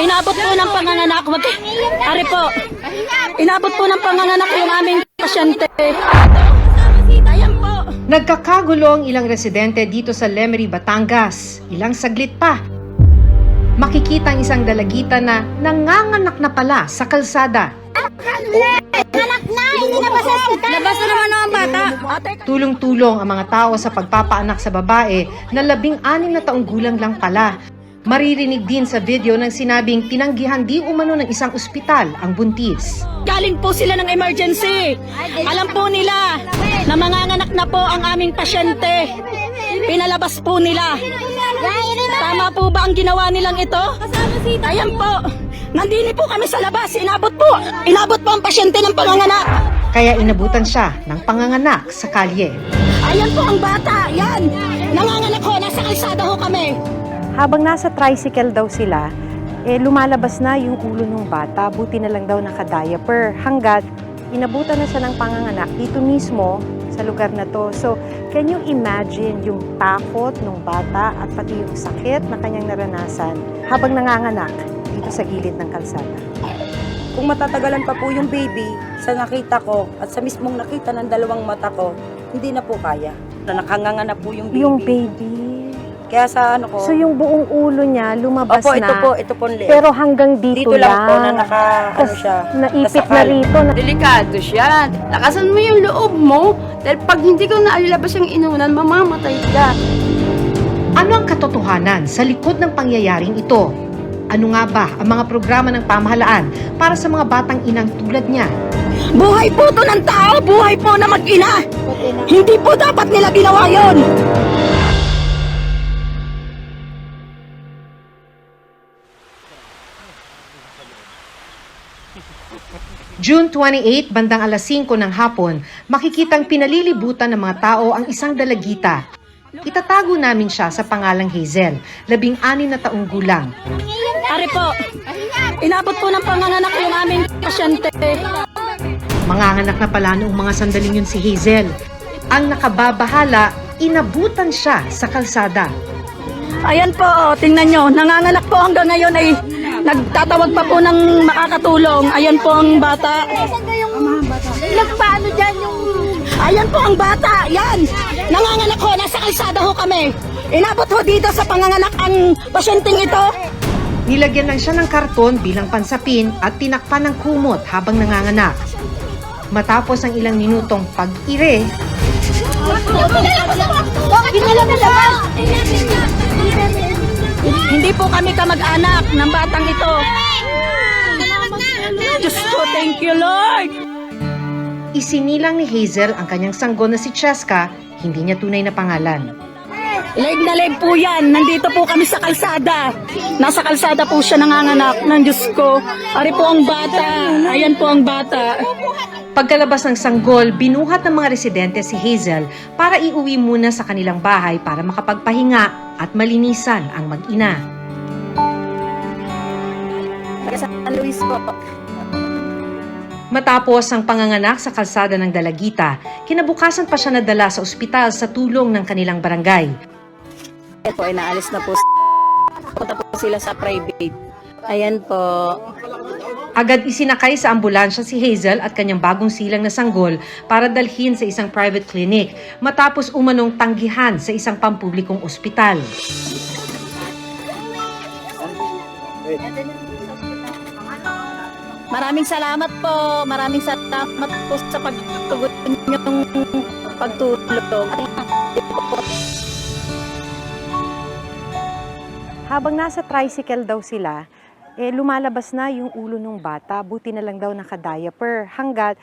Inabot po ng panganganak. Ari po. Inabot po ng panganganak yung aming pasyente. Nagkakagulo ang ilang residente dito sa Lemery, Batangas. Ilang saglit pa. Makikita ang isang dalagita na nanganganak na pala sa kalsada. Anak na! Hindi na ba Labas na naman ang bata. Tulong-tulong ang mga tao sa pagpapaanak sa babae na labing anim na taong gulang lang pala. Maririnig din sa video ng sinabing tinanggihan di umano ng isang ospital ang buntis. galing po sila ng emergency. Alam po nila na manganganak na po ang aming pasyente. Pinalabas po nila. Tama po ba ang ginawa nilang ito? Ayan po. Nandini po kami sa labas. Inabot po. Inabot po ang pasyente ng panganganak. Kaya inabutan siya ng panganganak sa kalye. Ayan po ang bata. Yan. Nanganganak ho. Nasa kalsada ho kami. Habang nasa tricycle daw sila, eh, lumalabas na yung ulo ng bata. Buti na lang daw naka-diaper. Hanggat inabutan na siya ng panganganak dito mismo sa lugar na to. So, can you imagine yung takot ng bata at pati yung sakit na kanyang naranasan habang nanganganak dito sa gilid ng kalsada? Kung matatagalan pa po yung baby, sa nakita ko at sa mismong nakita ng dalawang mata ko, hindi na po kaya. Na nakanganga na po yung baby. Yung baby. Kaya sa ano ko, So, yung buong ulo niya lumabas opo, na. ito po, ito po leeg. Pero hanggang dito, dito lang po na naka, ano siya, naipit na rito. Na, Delikado siya. Lakasan mo yung loob mo. Dahil pag hindi ko nailabas yung inunan, mamamatay ka. Ano ang katotohanan sa likod ng pangyayaring ito? Ano nga ba ang mga programa ng pamahalaan para sa mga batang inang tulad niya? Buhay po to ng tao. Buhay po na mag-ina. Hindi po dapat nila ginawa yon. June 28, bandang alas 5 ng hapon, makikitang pinalilibutan ng mga tao ang isang dalagita. Itatago namin siya sa pangalang Hazel, labing anim na taong gulang. Ari po. Inabot po ng panganganak yung aming pasyente. Manganganak na pala noong mga sandaling yun si Hazel. Ang nakababahala, inabutan siya sa kalsada. Ayan po, oh, tingnan nyo. Nanganganak po hanggang ngayon ay nagtatawag pa po ng makakatulong. Ayan po ang bata. Nagpaano dyan yung... Ayan po ang bata. Yan. Nanganganak ho. Nasa kalsada ho kami. Inabot ho dito sa panganganak ang pasyenteng ito. Nilagyan lang siya ng karton bilang pansapin at tinakpan ng kumot habang nanganganak. Matapos ang ilang minutong pag-ire, Hindi po kami kamag-anak ng batang ito. Diyos ko, thank you Lord. isinilang ni Hazel ang kanyang sanggol na si Cheska, hindi niya tunay na pangalan. Leg na leg po yan. Nandito po kami sa kalsada. Nasa kalsada po siya nanganganak ng Diyos ko. Ari po ang bata. Ayan po ang bata. Pagkalabas ng sanggol, binuhat ng mga residente si Hazel para iuwi muna sa kanilang bahay para makapagpahinga at malinisan ang mag-ina. San Luis po. Matapos ang panganganak sa kalsada ng Dalagita, kinabukasan pa siya nadala sa ospital sa tulong ng kanilang barangay. Ayan po, inaalis na po. Punta po sila sa private. Ayan po. Agad isinakay sa ambulansya si Hazel at kanyang bagong silang na sanggol para dalhin sa isang private clinic matapos umanong tanggihan sa isang pampublikong ospital. Maraming salamat po. Maraming salamat po sa pagtugon niyong pagtulong. Habang nasa tricycle daw sila, eh, lumalabas na yung ulo ng bata. Buti na lang daw naka-diaper. Hanggat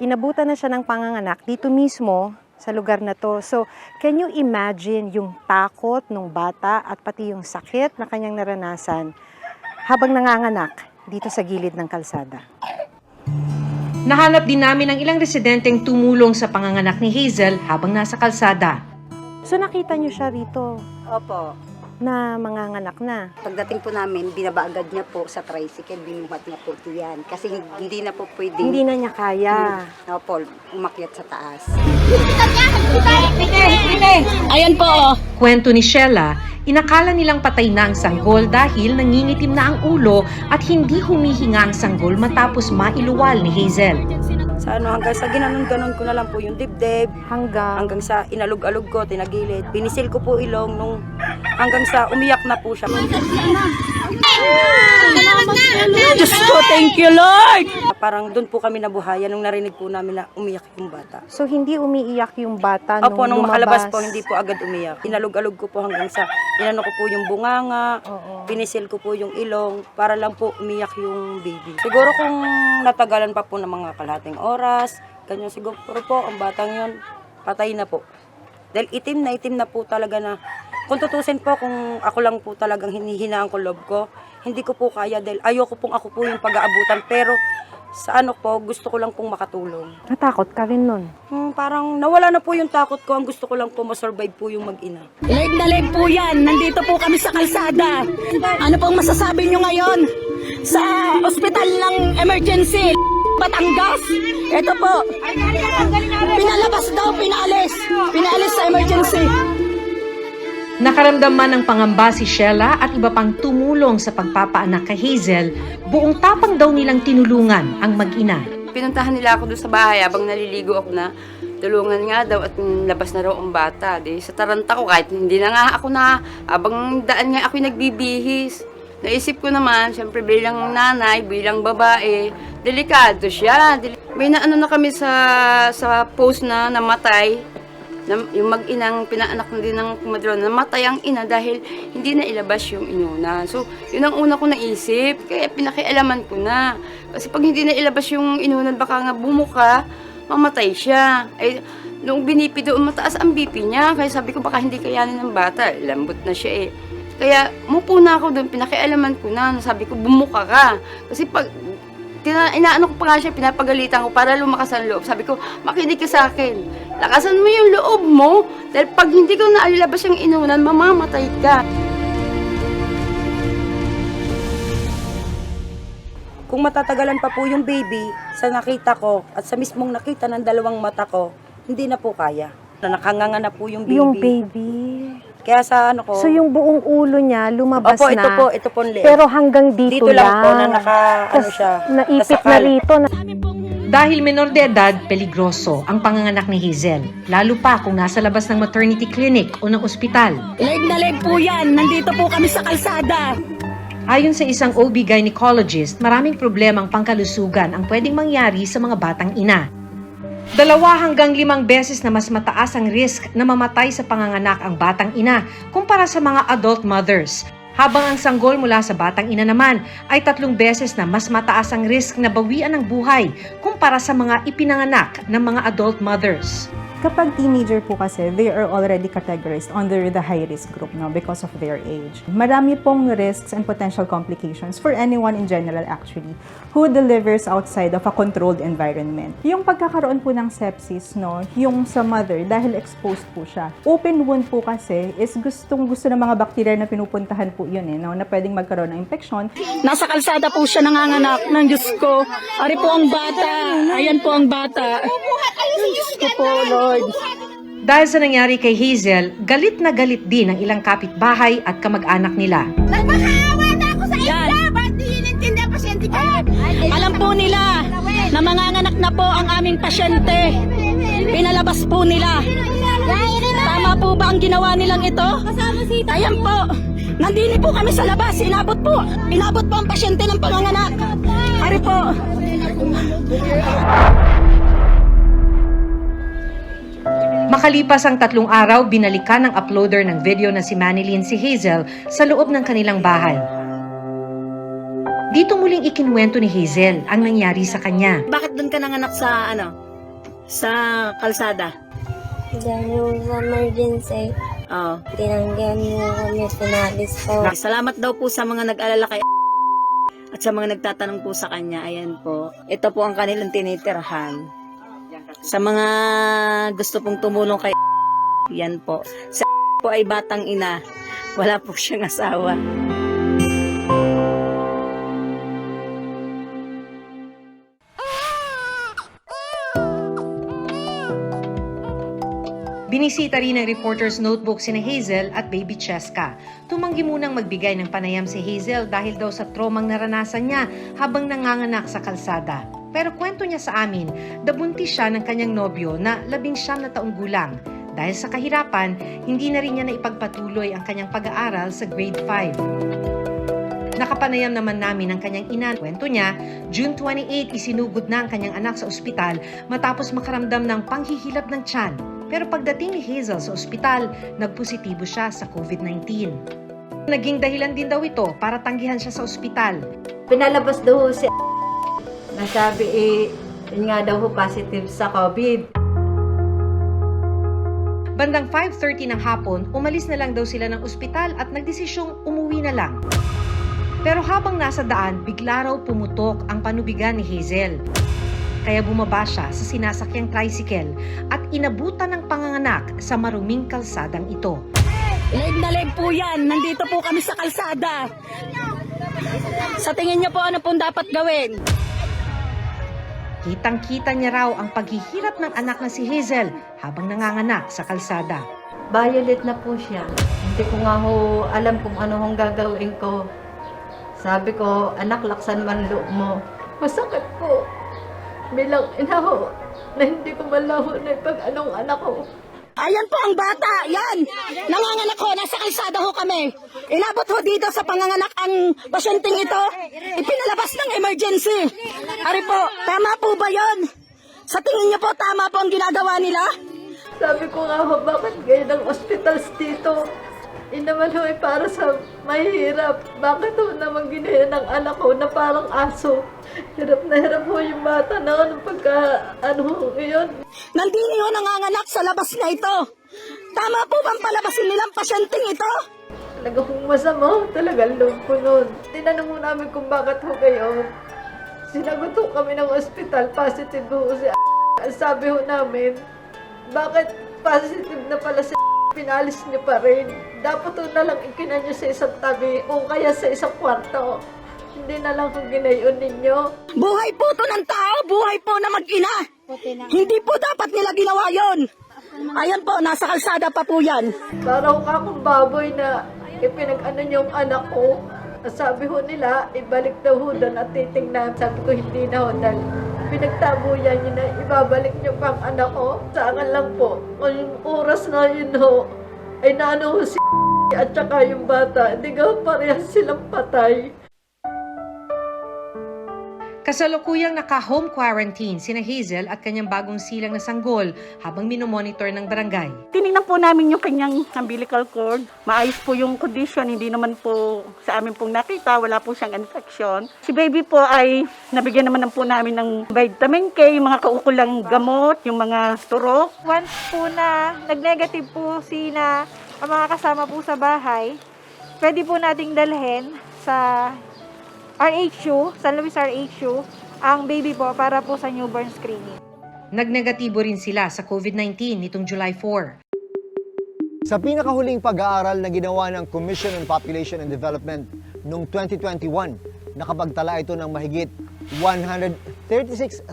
inabutan na siya ng panganganak dito mismo sa lugar na to. So, can you imagine yung takot ng bata at pati yung sakit na kanyang naranasan habang nanganganak dito sa gilid ng kalsada? Nahanap din namin ang ilang residenteng tumulong sa panganganak ni Hazel habang nasa kalsada. So, nakita niyo siya rito. Opo. Na manganganak na. Pagdating po namin, binaba agad niya po sa tricycle, binuhat niya po ito yan. Kasi hindi na po pwedeng Hindi na niya kaya. Opo, umakyat sa taas. Ayan po, oh. Kwento ni Sheila, inakala nilang patay na ang sanggol dahil nangingitim na ang ulo at hindi humihinga ang sanggol matapos mailuwal ni Hazel. Sa ano, hanggang sa ginanon-ganon ko na lang po yung dibdib, Hanggang hanggang sa inalog-alog ko, tinagilid. Pinisil ko po ilong nung hanggang sa umiyak na po siya. Diyos ko, thank you, Lord! Parang doon po kami nabuhayan nung narinig po namin na umiyak yung bata. So hindi umiiyak yung bata nung Opo, nung lumabas. makalabas po, hindi po agad umiyak. Inalog-alog ko po hanggang sa inano ko po yung bunganga, Oo. pinisil ko po yung ilong para lang po umiyak yung baby. Siguro kung natagalan pa po ng mga kalahating oras, ganyan siguro po, ang batang yon patay na po. Dahil itim na itim na po talaga na, kung tutusin po kung ako lang po talagang hinihinaan ko loob ko, hindi ko po kaya dahil ayoko pong ako po yung pag-aabutan pero sa ano po, gusto ko lang pong makatulong. Natakot ka rin nun. Hmm, parang nawala na po yung takot ko, ang gusto ko lang po masurvive po yung mag-ina. Leg na leg po yan. Nandito po kami sa kalsada. Ano pong masasabi nyo ngayon? Sa ospital ng emergency, Batangas. Ito po. Nakaramdam man ng pangamba si Sheila at iba pang tumulong sa pagpapaanak kay Hazel, buong tapang daw nilang tinulungan ang mag-ina. Pinuntahan nila ako doon sa bahay habang naliligo ako na tulungan nga daw at labas na raw ang bata. Di, sa taranta ko kahit hindi na nga ako na habang daan nga ako nagbibihis. Naisip ko naman, syempre bilang nanay, bilang babae, delikado siya. May naano na kami sa sa post na namatay, yung mag-inang pinaanak na din ng kumadron, namatay ang ina dahil hindi na ilabas yung inunan. So, yun ang una ko naisip, kaya pinakialaman ko na. Kasi pag hindi na ilabas yung inunan, baka nga bumuka, mamatay siya. Ay, nung binipi doon, mataas ang BP niya. Kaya sabi ko, baka hindi kayanin ng bata. Lambot na siya eh. Kaya, mupo na ako doon, pinakialaman ko na. Sabi ko, bumuka ka. Kasi pag, tina, inaano ko pa nga siya, pinapagalitan ko para lumakas ang loob. Sabi ko, makinig ka sa akin. Lakasan mo yung loob mo. Dahil pag hindi ko nailabas yung inunan, mamamatay ka. Kung matatagalan pa po yung baby, sa nakita ko at sa mismong nakita ng dalawang mata ko, hindi na po kaya. Na nakanganga na po yung baby. Yung baby. Kaya sa ano ko, So yung buong ulo niya lumabas opo, na. ito po, ito po ang leeg. Pero hanggang dito, dito lang po na naka, ano siya, Naipit na rito. Na, Dahil menor de edad, peligroso ang panganganak ni Hazel, lalo pa kung nasa labas ng maternity clinic o ng ospital. Leg na leg po yan. Nandito po kami sa kalsada. Ayon sa isang OB gynecologist, maraming problemang pangkalusugan ang pwedeng mangyari sa mga batang ina. Dalawa hanggang limang beses na mas mataas ang risk na mamatay sa panganganak ang batang ina kumpara sa mga adult mothers. Habang ang sanggol mula sa batang ina naman ay tatlong beses na mas mataas ang risk na bawian ng buhay kumpara sa mga ipinanganak ng mga adult mothers. Kapag teenager po kasi, they are already categorized under the high-risk group no, because of their age. Marami pong risks and potential complications for anyone in general actually who delivers outside of a controlled environment. Yung pagkakaroon po ng sepsis, no, yung sa mother, dahil exposed po siya. Open wound po kasi is gustong gusto ng mga bacteria na pinupuntahan po yun eh, no, na pwedeng magkaroon ng infection. Nasa kalsada po siya nanganganak ng Diyos ko. Ari po ang bata. Ayan po ang bata. Diyos ko po, Lord. Dahil sa nangyari kay Hazel, galit na galit din ang ilang kapitbahay at kamag-anak nila. Yan. Alam po nila na manganganak na po ang aming pasyente. Pinalabas po nila. Tama po ba ang ginawa nilang ito? Ayan po. Nandini po kami sa labas. Inabot po. Inabot po ang pasyente ng panganganak. Ari po. Makalipas ang tatlong araw, binalikan ng uploader ng video na si Manilyn si Hazel sa loob ng kanilang bahay. Dito muling ikinwento ni Hazel ang nangyari sa kanya. Bakit doon ka nanganak sa ano? Sa kalsada? Dahil sa emergency, Oo. tinanggihan mo kami, pinalis po. Salamat daw po sa mga nag-alala kay at sa mga nagtatanong po sa kanya. Ayan po. Ito po ang kanilang tinitirhan. Sa mga gusto pong tumulong kay yan po. Sa po ay batang ina. Wala po siyang asawa. Binisita rin ng reporter's notebook sina Hazel at baby Cheska. Tumanggi munang magbigay ng panayam si Hazel dahil daw sa tromang naranasan niya habang nanganganak sa kalsada. Pero kwento niya sa amin, dabuntis siya ng kanyang nobyo na labing siyam na taong gulang. Dahil sa kahirapan, hindi na rin niya naipagpatuloy ang kanyang pag-aaral sa grade 5. Nakapanayam naman namin ang kanyang ina. Kwento niya, June 28 isinugod na ang kanyang anak sa ospital matapos makaramdam ng panghihilab ng tiyan. Pero pagdating ni Hazel sa ospital, nagpositibo siya sa COVID-19. Naging dahilan din daw ito para tanggihan siya sa ospital. Pinalabas daw si Nasabi eh, yun nga daw ho positive sa COVID. Bandang 5.30 ng hapon, umalis na lang daw sila ng ospital at nagdesisyong umuwi na lang. Pero habang nasa daan, bigla raw pumutok ang panubigan ni Hazel. Kaya bumaba siya sa sinasakyang tricycle at inabutan ng panganganak sa maruming kalsadang ito. Leg na leg po yan. Nandito po kami sa kalsada. Sa tingin niyo po ano pong dapat gawin? Kitang-kita niya raw ang paghihirap ng anak na si Hazel habang nanganganak sa kalsada. Violet na po siya. Hindi ko nga ho alam kung ano hong gagawin ko. Sabi ko, anak, laksan man loob mo. Masakit po. Bilang ina ho, na hindi ko malaho na pag anong anak ko. Ayan po ang bata, yan. Nanganganak ho, nasa kalsada ho kami. Inabot ho dito sa panganganak ang pasyenteng ito. Ipinalabas ng emergency. Ari po, tama po ba yon? Sa tingin niyo po, tama po ang ginagawa nila? Sabi ko nga bakit ganyan ang hospitals dito? Yun naman ho, eh, para sa mahirap. Bakit ho naman ginaya ng anak ko na parang aso? Hirap na hirap ho yung bata na ano pagka, ano ho, yun. Nandini ho nanganganak sa labas na ito. Tama po bang palabasin nilang pasyenteng ito? Talaga kong masama ho, talaga loob ko noon. Tinanong mo namin kung bakit ho kayo. Sinagot ho kami ng ospital, positive ho si sabi ho namin, bakit positive na pala si pinalis niyo pa rin. Dapat na lang ikina niyo sa isang tabi o kaya sa isang kwarto. Hindi na lang kung ginayon ninyo. Buhay po to ng tao, buhay po na mag-ina. Hindi po dapat nila ginawa yon. Ayan po, nasa kalsada pa po yan. Parang akong baboy na ipinag-ano niyo yung anak ko. Sabi ho nila, ibalik daw ho doon at titingnan. Sabi ko, hindi na ho dahil pinagtabuyan niyo na ibabalik niyo pang anak ko. Sa akin lang po, kung yung oras na yun ho, ay naano si at saka yung bata, hindi ka parehas silang patay. Kasalukuyang naka-home quarantine sina Hazel at kanyang bagong silang na sanggol habang minomonitor ng barangay. Tinignan po namin yung kanyang umbilical cord. Maayos po yung condition, hindi naman po sa amin pong nakita, wala po siyang infection. Si baby po ay nabigyan naman po namin ng vitamin K, yung mga kaukulang gamot, yung mga turok. Once po na nag-negative po sina ang mga kasama po sa bahay, pwede po nating dalhin sa RHU, San Luis RHU, ang baby po para po sa newborn screening. Nagnegatibo rin sila sa COVID-19 nitong July 4. Sa pinakahuling pag-aaral na ginawa ng Commission on Population and Development noong 2021, nakapagtala ito ng mahigit 136,000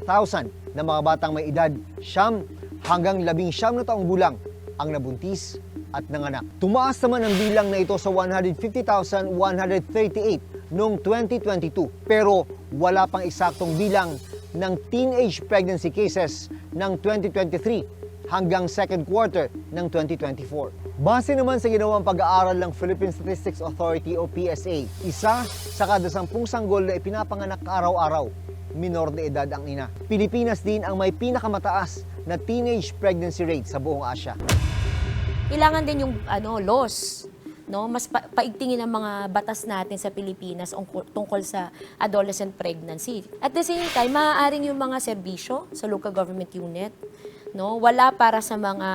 na mga batang may edad siyam hanggang labing siyam na taong gulang ang nabuntis at nanganak. Tumaas naman ang bilang na ito sa 150,138 noong 2022 pero wala pang eksaktong bilang ng teenage pregnancy cases ng 2023 hanggang second quarter ng 2024. Base naman sa ginawang pag-aaral ng Philippine Statistics Authority o PSA, isa sa kada sampung sanggol na ipinapanganak araw-araw, minor de edad ang ina. Pilipinas din ang may pinakamataas na teenage pregnancy rate sa buong Asya. kailangan din yung ano laws no? Mas pa- paigtingin ang mga batas natin sa Pilipinas ungkol- tungkol sa adolescent pregnancy. At the same time maaaring yung mga serbisyo sa local government unit no? Wala para sa mga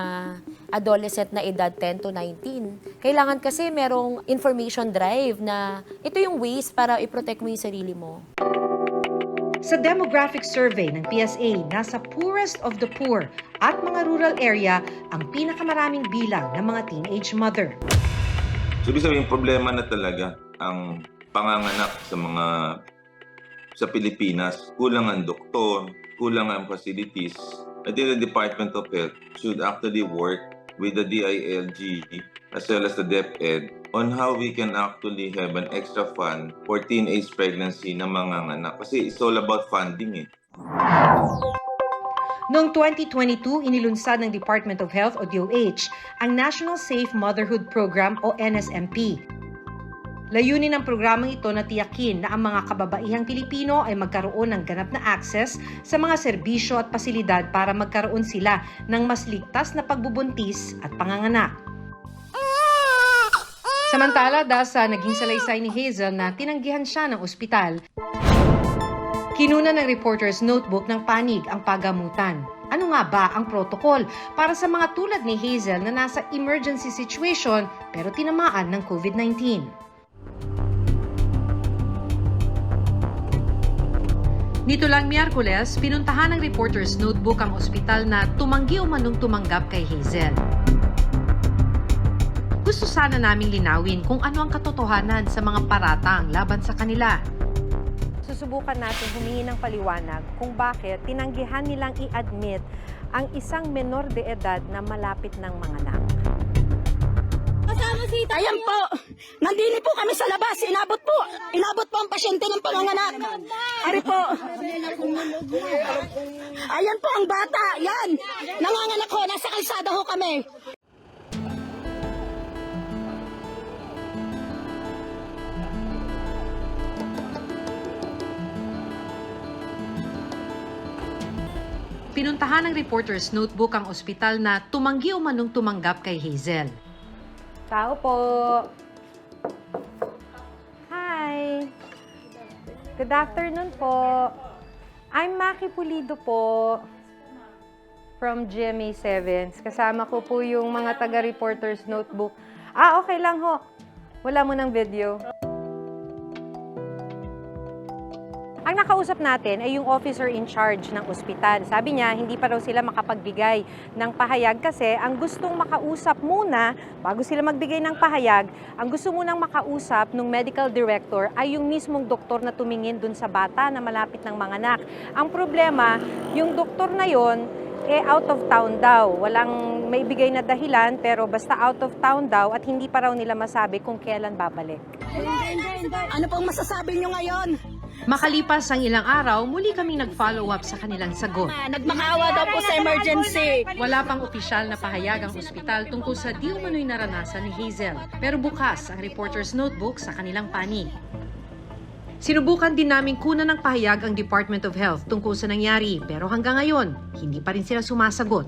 adolescent na edad 10 to 19 kailangan kasi merong information drive na ito yung ways para i-protect mo yung sarili mo. Sa demographic survey ng PSA, nasa poorest of the poor at mga rural area ang pinakamaraming bilang ng mga teenage mother. So, ibig sabihin, problema na talaga ang panganganak sa mga sa Pilipinas. Kulang ang doktor, kulang ang facilities. I think the Department of Health should actually work with the DILG as well as the DepEd on how we can actually have an extra fund for teenage pregnancy na manganganak. Kasi it's all about funding eh. Noong 2022, inilunsad ng Department of Health o DOH ang National Safe Motherhood Program o NSMP. Layunin ng programang ito na tiyakin na ang mga kababaihang Pilipino ay magkaroon ng ganap na access sa mga serbisyo at pasilidad para magkaroon sila ng mas ligtas na pagbubuntis at panganganak. Samantala, dahil sa naging salaysay ni Hazel na tinanggihan siya ng ospital, Kinuna ng reporter's notebook ng panig ang pagamutan. Ano nga ba ang protocol para sa mga tulad ni Hazel na nasa emergency situation pero tinamaan ng COVID-19? Nito lang Miyerkules, pinuntahan ng reporter's notebook ang ospital na tumanggi umanong tumanggap kay Hazel. Gusto sana naming linawin kung ano ang katotohanan sa mga paratang laban sa kanila. Susubukan natin humingi ng paliwanag kung bakit tinanggihan nilang i-admit ang isang menor de edad na malapit ng manganak. Ayan po, nandini po kami sa labas. Inabot po, inabot po ang pasyente ng panganganak. Ari po. Ayan po ang bata, yan. Nanganganak ho, nasa kalsada ho kami. Pinuntahan ng reporter's notebook ang ospital na tumanggi umanong tumanggap kay Hazel. Tao po. Hi. Good afternoon po. I'm Maki Pulido po from GMA Sevens. Kasama ko po yung mga taga-reporter's notebook. Ah, okay lang ho. Wala mo ng video. Ang nakausap natin ay yung officer in charge ng ospital. Sabi niya, hindi pa raw sila makapagbigay ng pahayag kasi ang gustong makausap muna, bago sila magbigay ng pahayag, ang gusto munang makausap ng medical director ay yung mismong doktor na tumingin dun sa bata na malapit ng manganak. Ang problema, yung doktor na yon eh out of town daw. Walang may bigay na dahilan pero basta out of town daw at hindi pa raw nila masabi kung kailan babalik. Ano pong masasabi nyo ngayon? Makalipas ang ilang araw, muli kaming nag-follow up sa kanilang sagot. Nagmakaawa daw po sa emergency. Wala pang opisyal na pahayag ang ospital tungkol sa di umano'y naranasan ni Hazel. Pero bukas ang reporter's notebook sa kanilang panig. Sinubukan din namin kunan ng pahayag ang Department of Health tungkol sa nangyari pero hanggang ngayon, hindi pa rin sila sumasagot.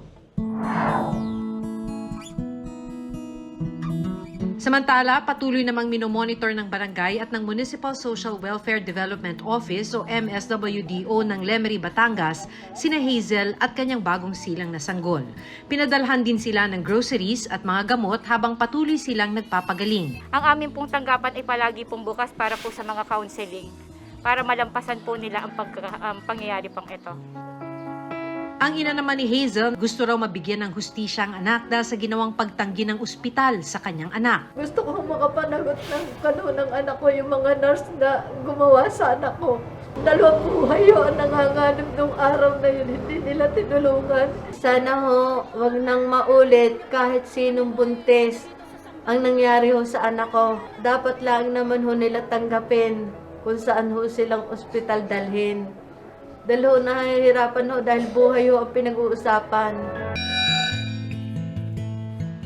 Samantala, patuloy namang minomonitor ng barangay at ng Municipal Social Welfare Development Office o MSWDO ng Lemery, Batangas, sina Hazel at kanyang bagong silang na sanggol. Pinadalhan din sila ng groceries at mga gamot habang patuloy silang nagpapagaling. Ang aming pong tanggapan ay palagi pong bukas para po sa mga counseling para malampasan po nila ang, pag, ang pangyayari pang ito. Ang ina naman ni Hazel, gusto raw mabigyan ng hustisya ang anak dahil sa ginawang pagtanggi ng ospital sa kanyang anak. Gusto ko makapanagot ng kano ng anak ko, yung mga nurse na gumawa sa anak ko. Dalawang buhay yun ang nanganganib nung araw na yun, hindi nila tinulungan. Sana ho, wag nang maulit kahit sinong buntis ang nangyari ho sa anak ko. Dapat lang naman ho nila tanggapin kung saan ho silang ospital dalhin. Dahil ho, nahihirapan ho dahil buhay ho ang pinag-uusapan.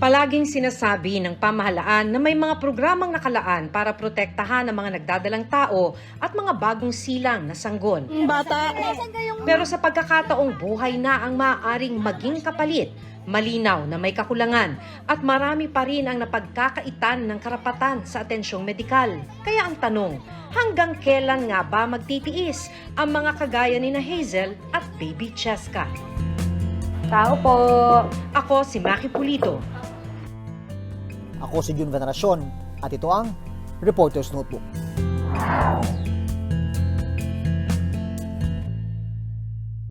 Palaging sinasabi ng pamahalaan na may mga programang nakalaan para protektahan ang mga nagdadalang tao at mga bagong silang na sanggol. Bata. Pero sa pagkakataong buhay na ang maaaring maging kapalit, malinaw na may kakulangan at marami pa rin ang napagkakaitan ng karapatan sa atensyong medikal. Kaya ang tanong, hanggang kailan nga ba magtitiis ang mga kagaya ni na Hazel at Baby Cheska? Tao po. Ako si Maki Pulido. Ako si Jun Veneracion at ito ang Reporter's Notebook.